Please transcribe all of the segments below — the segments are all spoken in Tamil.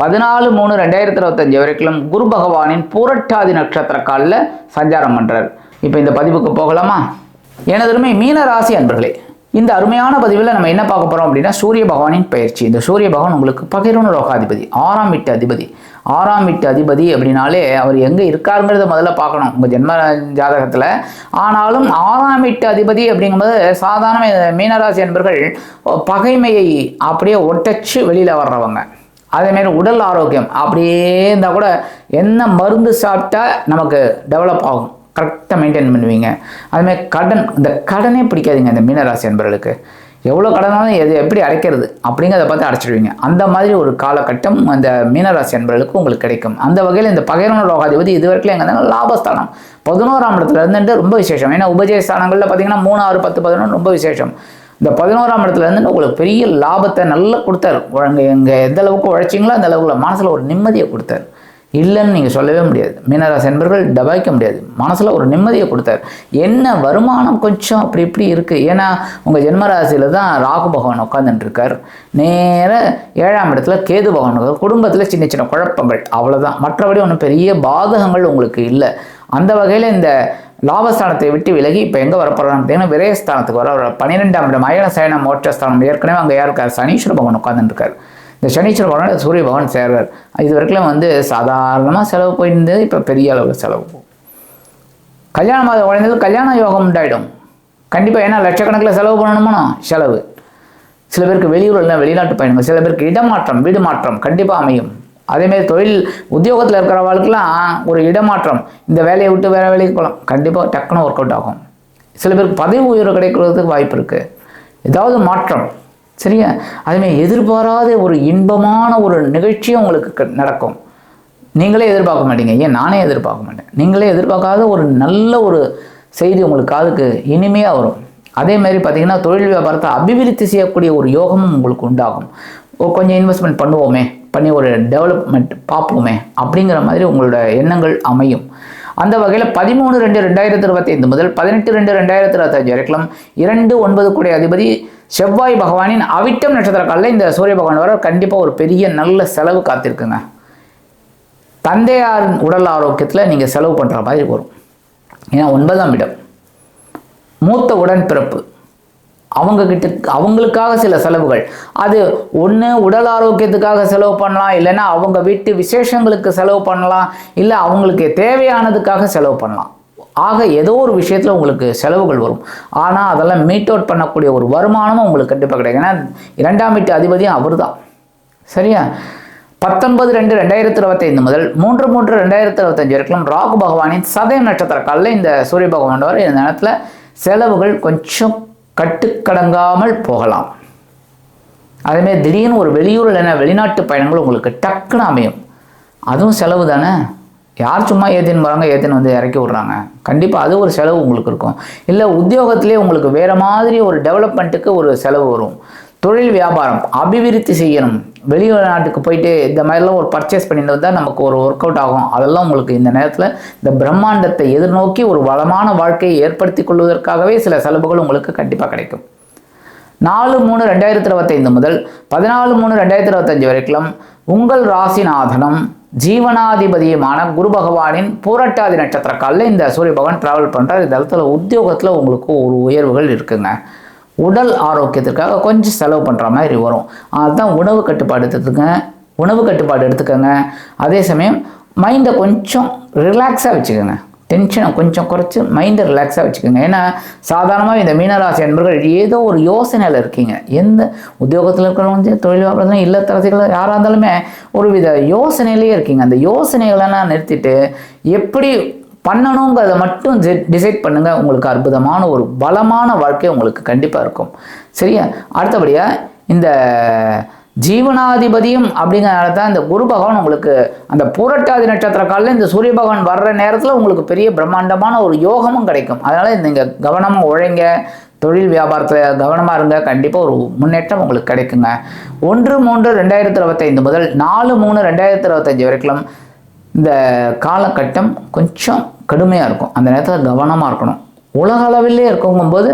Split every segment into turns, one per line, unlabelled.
பதினாலு மூணு ரெண்டாயிரத்தி இருபத்தஞ்சு வரைக்கும் குரு பகவானின் புரட்டாதி நட்சத்திர காலில் சஞ்சாரம் பண்ணுறார் இப்போ இந்த பதிவுக்கு போகலாமா? எனதருமை மீன ராசி அன்பர்களே இந்த அருமையான பதிவில் நம்ம என்ன பார்க்க போகிறோம் அப்படின்னா சூரிய பகவானின் பயிற்சி. இந்த சூரிய பகவான் உங்களுக்கு பகிர்வு ரோகாதிபதி ஆறாம் வீட்டு அதிபதி. ஆறாம் வீட்டு அதிபதி அப்படின்னாலே அவர் எங்கே இருக்காருங்கிறத முதல்ல பார்க்கணும். உங்கள் ஜென்ம ஜாதகத்தில். ஆனாலும் ஆறாம் வீட்டு அதிபதி அப்படிங்கும்போது சாதாரண மீனராசி என்பர்கள் பகைமையை அப்படியே ஒட்டச்சு வெளியில் வர்றவங்க. அதேமாரி உடல் ஆரோக்கியம். அப்படியே இருந்தால் கூட என்ன மருந்து சாப்பிட்டா நமக்கு டெவலப் ஆகும். கரெக்டாக மெயின்டைன் பண்ணுவீங்க. அதுமாதிரி கடன் இந்த கடனே பிடிக்காதுங்க இந்த மீனராசி என்பவர்களுக்கு எவ்வளோ கடனாலும் எது எப்படி அடைக்கிறது அப்படிங்கிறத பார்த்து அடைச்சிடுவீங்க. அந்த மாதிரி ஒரு காலகட்டம் அந்த மீனராசி என்பவர்களுக்கு உங்களுக்கு கிடைக்கும். அந்த வகையில் இந்த பகைரன ரோகாதிபதி இது வரைக்கும் எங்கே இருந்தாலும் லாபஸ்தானம். பதினோராம் இடத்துல இருந்துட்டு ரொம்ப விசேஷம். ஏன்னா உபஜய ஸ்தானங்களில் பார்த்தீங்கன்னா மூணு ஆறு பத்து பதினொன்று ரொம்ப விசேஷம். இந்த பதினோராம் இடத்துல இருந்து உங்களுக்கு பெரிய லாபத்தை நல்லா கொடுத்தாரு. உங்க எங்கள் எந்த அளவுக்கு உழைச்சிங்களோ அந்த அளவுக்கு மனசில் ஒரு நிம்மதியை கொடுத்தாரு. இல்லைன்னு நீங்கள் சொல்லவே முடியாது. மீனராசி என்பர்கள் டபாய்க்க முடியாது. மனசில் ஒரு நிம்மதியை கொடுத்தாரு. என்ன வருமானம் கொஞ்சம் அப்படி இப்படி இருக்குது ஏன்னா உங்கள் ஜென்மராசியில் தான் ராகு பகவான் உட்காந்துட்டுருக்கார் நேராக ஏழாம் இடத்துல கேது பகவான் குடும்பத்தில் சின்ன சின்ன குழப்பங்கள் அவ்வளோதான் மற்றபடி ஒன்றும் பெரிய பாதகங்கள் உங்களுக்கு இல்லை. அந்த வகையில் இந்த லாபஸ்தானத்தை விட்டு விலகி இப்போ எங்கே வரப்போகிறான்னு பார்த்தீங்கன்னா விரயஸ்தானத்துக்கு வர பன்னிரெண்டாம் இடம் அயன சயனம் மோட்சஸ்தானம் ஏற்கனவே அங்கே யார் இருக்கார்? சனீஸ்வர பகவான் உட்காந்துருக்கார் இந்த சனீஸ்வர பகவான் சூரிய பகவான் சேர்றார். இது வரைக்கும் வந்து சாதாரணமாக செலவு போயிருந்தது இப்போ பெரிய அளவில் செலவு போகும் கல்யாணம் ஆகாத உடைந்தது கல்யாண யோகம் உண்டாயிடும். கண்டிப்பாக ஏன்னா லட்சக்கணக்கில் செலவு பண்ணணுமோ செலவு. சில பேருக்கு வெளியூரில் வெளிநாட்டு பயணங்கள் சில பேருக்கு இடமாற்றம் வீடு மாற்றம் கண்டிப்பாக அமையும். அதேமாரி தொழில் உத்தியோகத்தில் இருக்கிறவங்களுக்குலாம் ஒரு இடமாற்றம். இந்த வேலையை விட்டு வேறு வேலைக்கு போகலாம். கண்டிப்பாக டக்குன்னு ஒர்க் அவுட் ஆகும். சில பேருக்கு பதவி உயர்வு கிடைக்கிறதுக்கு வாய்ப்பு இருக்குது ஏதாவது மாற்றம். சரியா? அதுமாரி எதிர்பாராத ஒரு இன்பமான ஒரு நிகழ்ச்சியும் உங்களுக்கு நடக்கும். நீங்களே எதிர்பார்க்க மாட்டீங்க. ஏன்? நானே எதிர்பார்க்க மாட்டேன். நீங்களே எதிர்பார்க்காத ஒரு நல்ல ஒரு செய்தி உங்களுக்கு காதுக்கு இனிமையாக வரும். அதே மாதிரி பார்த்தீங்கன்னா தொழில் வியாபாரத்தை அபிவிருத்தி செய்யக்கூடிய ஒரு யோகமும் உங்களுக்கு உண்டாகும். ஓ கொஞ்சம் இன்வெஸ்ட்மெண்ட் பண்ணுவோமே. பண்ணி ஒரு டெவலப்மெண்ட் பார்ப்போமே அப்படிங்கிற மாதிரி உங்களோட எண்ணங்கள் அமையும். அந்த வகையில் பதிமூணு ரெண்டு ரெண்டாயிரத்தி இருபத்தி ஐந்து முதல் பதினெட்டு ரெண்டு ரெண்டாயிரத்தி இருபத்தஞ்சு வரைக்கும் இரண்டு ஒன்பது கூடிய அதிபதி செவ்வாய் பகவானின் அவிட்டம் நட்சத்திர காலில் இந்த சூரிய பகவான் வர கண்டிப்பாக ஒரு பெரிய நல்ல செலவு காத்திருக்குங்க. தந்தையாரின் உடல் ஆரோக்கியத்தில் நீங்கள் செலவு பண்ணுற மாதிரி வரும். ஏன்னா ஒன்பதாம் இடம். மூத்த உடன்பிறப்பு. அவங்க கிட்ட அவங்களுக்காக சில செலவுகள். அது ஒன்று உடல் ஆரோக்கியத்துக்காக செலவு பண்ணலாம் இல்லைன்னா அவங்க வீட்டு விசேஷங்களுக்கு செலவு பண்ணலாம் இல்லை அவங்களுக்கு தேவையானதுக்காக செலவு பண்ணலாம். ஆக ஏதோ ஒரு விஷயத்தில் உங்களுக்கு செலவுகள் வரும். ஆனால் அதெல்லாம் மீட் அவுட் பண்ணக்கூடிய ஒரு வருமானமும் உங்களுக்கு கண்டிப்பாக கிடையாது ஏன்னா இரண்டாம் வீட்டு அதிபதியும் அவர் தான் சரியா? பத்தொன்பது ரெண்டு ரெண்டாயிரத்தி இருபத்தைந்து முதல் மூன்று மூன்று ரெண்டாயிரத்தி இருபத்தஞ்சு வரைக்கும் ராகு பகவானின் சதய நட்சத்திர காலில் இந்த சூரிய பகவான் வர இந்த நேரத்தில் செலவுகள் கொஞ்சம் கட்டுக்கடங்காமல் போகலாம். அதேமாரி திடீர்னு ஒரு வெளியூர் இல்லைன்னா வெளிநாட்டு பயணங்கள் உங்களுக்கு டக்குன்னு அமையும். அதுவும் செலவு தானே? யார் சும்மா ஏத்தின்னு வராங்க ஏத்தின்னு வந்து இறக்கி விட்றாங்க. கண்டிப்பாக அது ஒரு செலவு உங்களுக்கு இருக்கும். இல்லை உத்தியோகத்திலே உங்களுக்கு வேறு மாதிரி ஒரு டெவலப்மெண்ட்டுக்கு ஒரு செலவு வரும். தொழில் வியாபாரம் அபிவிருத்தி செய்யணும். வெளிநாட்டுக்கு போயிட்டு இந்த மாதிரிலாம் ஒரு பர்ச்சேஸ் பண்ணிட்டு வந்தால் நமக்கு ஒரு ஒர்க் அவுட் ஆகும். அதெல்லாம் உங்களுக்கு இந்த நேரத்தில் இந்த பிரம்மாண்டத்தை எதிர்நோக்கி ஒரு வளமான வாழ்க்கையை ஏற்படுத்தி கொள்வதற்காகவே சில செலவுகள் உங்களுக்கு கண்டிப்பாக கிடைக்கும். நாலு மூணு ரெண்டாயிரத்தி இருபத்தைந்து முதல் பதினாலு மூணு ரெண்டாயிரத்தி இருபத்தஞ்சு வரைக்கும் உங்கள் ராசிநாதனம் ஜீவனாதிபதியுமான குரு பகவானின் பூரட்டாதி நட்சத்திர காலில் இந்த சூரிய பகவான் டிராவல் பண்ணுறார் இந்த இடத்துல உத்தியோகத்தில் உங்களுக்கு ஒரு உயர்வுகள் இருக்குங்க. உடல் ஆரோக்கியத்திற்காக கொஞ்சம் செலவு பண்ணுற மாதிரி வரும். அதுதான் உணவு கட்டுப்பாடு எடுத்துக்கங்க. உணவு கட்டுப்பாடு எடுத்துக்கோங்க. அதே சமயம் மைண்டை கொஞ்சம் ரிலாக்ஸாக வச்சுக்கோங்க. டென்ஷனை கொஞ்சம் குறைச்சி மைண்டை ரிலாக்ஸாக வச்சுக்கோங்க. ஏன்னா சாதாரணமாக இந்த மீனராசி அன்பர்கள் ஏதோ ஒரு யோசனையில் இருக்கீங்க. எந்த உத்தியோகத்தில் இருக்கிறவங்க சரி, தொழில் வியாபாரத்தில் இல்லத்தரசிகள் யாராக இருந்தாலுமே ஒரு வித யோசனையிலேயே இருக்கீங்க. அந்த யோசனைகளெல்லாம் நிறுத்திட்டு எப்படி பண்ணணுங்கிறத மட்டும் டிசைட் பண்ணுங்க. உங்களுக்கு அற்புதமான ஒரு பலமான வாழ்க்கை உங்களுக்கு கண்டிப்பாக இருக்கும். சரியா? அடுத்தபடியாக இந்த ஜீவனாதிபதியும் அப்படிங்கிறனால தான் இந்த குரு பகவான் உங்களுக்கு அந்த பூரட்டாதி நட்சத்திர காலில் இந்த சூரிய பகவான் வர்ற நேரத்தில் உங்களுக்கு பெரிய பிரம்மாண்டமான ஒரு யோகமும் கிடைக்கும். அதனால் நீங்கள் கவனமாக உழைங்க. தொழில் வியாபாரத்தில் கவனமாக இருங்க. கண்டிப்பாக ஒரு முன்னேற்றம் உங்களுக்கு கிடைக்குங்க. ஒன்று மூன்று ரெண்டாயிரத்தி இருபத்தைந்து முதல் நாலு மூணு ரெண்டாயிரத்தி இருபத்தஞ்சி வரைக்கும் இந்த காலகட்டம் கொஞ்சம் கடுமையாக இருக்கும். அந்த நேரத்தில் கவனமாக இருக்கணும். உலக அளவிலே இருக்கும்போது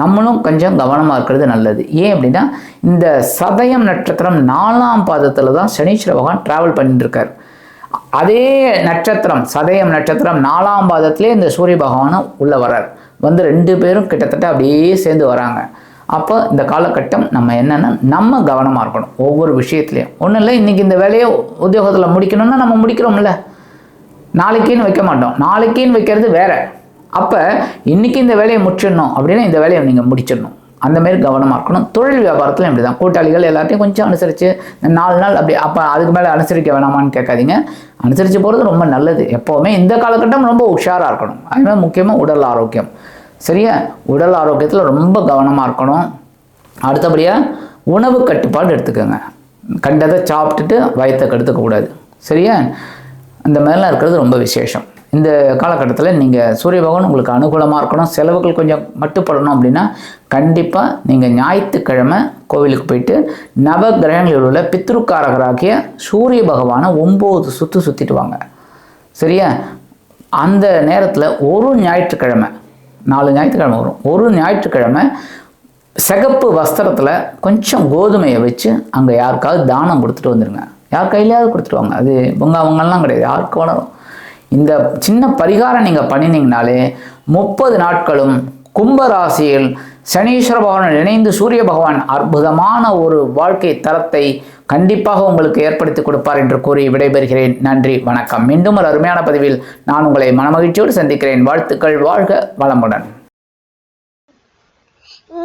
நம்மளும் கொஞ்சம் கவனமாக இருக்கிறது நல்லது. ஏன் அப்படின்னா இந்த சதயம் நட்சத்திரம் நாலாம் பாதத்தில் தான் சனீஸ்வர பகவான் ட்ராவல் பண்ணிட்டுருக்கார். அதே நட்சத்திரம் சதயம் நட்சத்திரம் நாலாம் பாதத்திலே இந்த சூரிய பகவானும் உள்ளே வர்றார். வந்து ரெண்டு பேரும் கிட்டத்தட்ட அப்படியே சேர்ந்து வராங்க. அப்போ இந்த காலகட்டம் நம்ம என்னென்னா நம்ம கவனமாக இருக்கணும். ஒவ்வொரு விஷயத்துலையும். ஒன்றும் இல்லை இன்றைக்கி இந்த வேலையை உத்தியோகத்தில் முடிக்கணும்னா நம்ம முடிக்கிறோம்ல. நாளைக்குன்னு வைக்க மாட்டோம். நாளைக்குன்னு வைக்கிறது வேற. அப்போ இன்னைக்கு இந்த வேலையை முடிச்சிடணும் அப்படின்னா இந்த வேலையை நீங்கள் முடிச்சிடணும். அந்தமாரி கவனமாக இருக்கணும். தொழில் வியாபாரத்தில் இப்படி தான் கூட்டாளிகள் எல்லாத்தையும் கொஞ்சம் அனுசரித்து நாலு நாள் அப்படி அப்போ அதுக்கு மேலே அனுசரிக்க வேணாமான்னு கேட்காதீங்க. அனுசரித்து போகிறது ரொம்ப நல்லது. எப்போவுமே இந்த காலகட்டம் ரொம்ப உஷாராக இருக்கணும். அதுமாதிரி முக்கியமாக உடல் ஆரோக்கியம். சரியா? உடல் ஆரோக்கியத்தில் ரொம்ப கவனமாக இருக்கணும். அடுத்தபடியாக உணவு கட்டுப்பாடு எடுத்துக்கோங்க. கண்டதை சாப்பிட்டுட்டு வயத்தை கெடுத்துக்கக்கூடாது சரியா? அந்த மாதிரிலாம் இருக்கிறது ரொம்ப விசேஷம். இந்த காலகட்டத்தில் நீங்கள் சூரிய பகவான் உங்களுக்கு அனுகூலமாக இருக்கணும் செலவுகள் கொஞ்சம் மட்டுப்படணும் அப்படின்னா கண்டிப்பாக நீங்கள் ஞாயிற்றுக்கிழமை கோவிலுக்கு போயிட்டு நவ கிரகங்களில் உள்ள பித்ருக்காரகராகிய சூரிய பகவானை ஒம்பது சுற்று சுற்றிட்டு வாங்க. சரியா? அந்த நேரத்தில் ஒரு ஞாயிற்றுக்கிழமை நாலு ஞாயிற்றுக்கிழமை வரும். ஒரு ஞாயிற்றுக்கிழமை சிகப்பு வஸ்திரத்தில் கொஞ்சம் கோதுமையை வச்சு அங்கே யாருக்காவது தானம் கொடுத்துட்டு வந்துடுங்க யார் கையிலையாவது கொடுத்துருவாங்க. அது உங்க அவங்கெல்லாம் கிடையாது. யாருக்கு வேணும் இந்த சின்ன பரிகாரம் நீங்கள் பண்ணினீங்கனாலே முப்பது நாட்களும் கும்பராசியில் சனீஸ்வர பகவான் இணைந்து சூரிய பகவான் அற்புதமான ஒரு வாழ்க்கை தரத்தை கண்டிப்பாக உங்களுக்கு ஏற்படுத்தி கொடுப்பார் என்று கூறி விடைபெறுகிறேன். நன்றி வணக்கம். மீண்டும் ஒரு அருமையான பதிவில் நான் உங்களை மனமகிழ்ச்சியோடு சந்திக்கிறேன். வாழ்த்துக்கள் வாழ்க வளமுடன்.